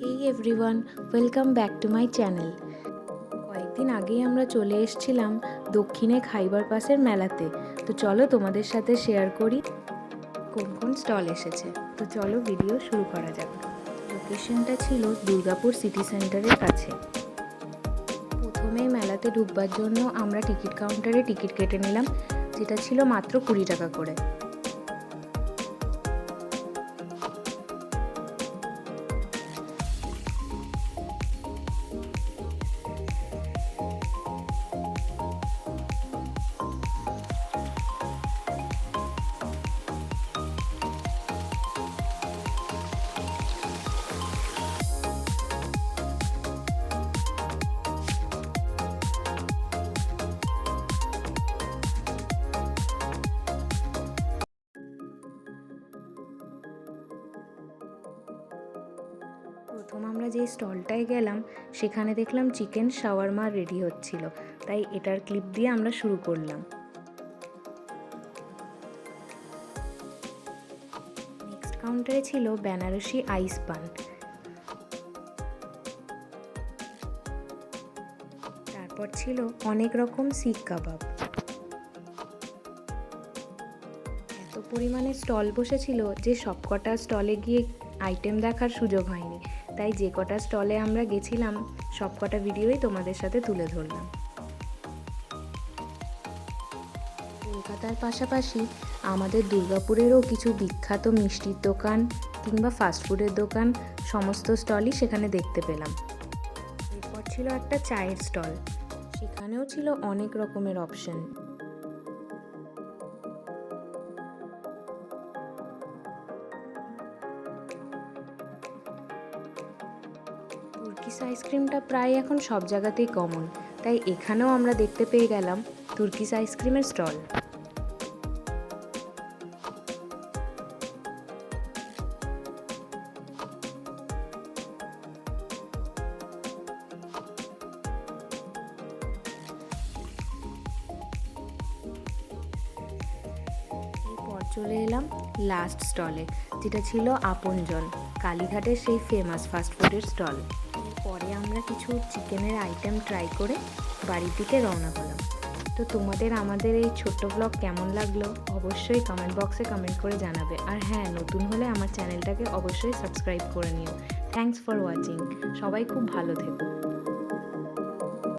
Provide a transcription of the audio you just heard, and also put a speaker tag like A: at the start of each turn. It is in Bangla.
A: Hey everyone welcome back to my channel কয়েকদিন আগেই আমরা চলে এসেছিলাম দক্ষিণে খাইবার পাসের মেলাতে। তো চলো তোমাদের সাথে শেয়ার করি কোন কোন স্টল এসেছে। তো চলো ভিডিও শুরু করা যাক। লোকেশনটা ছিল দুর্গাপুর সিটি সেন্টারের কাছে। প্রথমেই মেলাতে ঢুকবার জন্য আমরা টিকিট কাউন্টারে টিকিট কেটে নিলাম, যেটা ছিল মাত্র কুড়ি টাকা করে। প্রথম আমরা যেই স্টলটায় গেলাম, সেখানে দেখলাম চিকেন শাওয়ারমা রেডি হচ্ছিল। তাই এটার ক্লিপ দিয়ে আমরা শুরু করলাম। নেক্সট কাউন্টারে ছিল বেনারসি আইস পান। তারপর ছিল অনেক রকম শিখ কাবাব। এত পরিমাণে স্টল বসেছিল যে সবকটা স্টলে গিয়ে আইটেম দেখার সুযোগ হয়নি। তাই যে কটা স্টলে আমরা গেছিলাম সবকটা ভিডিওই তোমাদের সাথে তুলে ধরলাম। কলকাতার পাশাপাশি আমাদের দুর্গাপুরেরও কিছু বিখ্যাত মিষ্টির দোকান কিংবা ফাস্টফুডের দোকান, সমস্ত স্টলই সেখানে দেখতে পেলাম। এরপর ছিল একটা চায়ের স্টল। সেখানেও ছিল অনেক রকমের অপশন তুর্কিস আইসক্রিমটা প্রায় এখন সব জায়গাতেই কমন তাই এখানেও আমরা দেখতে পেয়ে গেলাম তুর্কিস আইসক্রিমের স্টল। চলে এলাম লাস্ট স্টলে যেটা ছিল আপনজন, কালীঘাটের সেই ফেমাস ফাস্টফুডের স্টল পরে আমরা কিছু চিকেনের আইটেম ট্রাই করে বাড়ির দিকে রওনা করলাম তো তোমাদের আমাদের এই ছোট্ট ব্লগ কেমন লাগল? অবশ্যই কমেন্ট বক্সে কমেন্ট করে জানাবে। আর হ্যাঁ নতুন হলে আমার চ্যানেলটাকে অবশ্যই সাবস্ক্রাইব করে নিও। থ্যাংকস ফর ওয়াচিং সবাই খুব ভালো থেকো।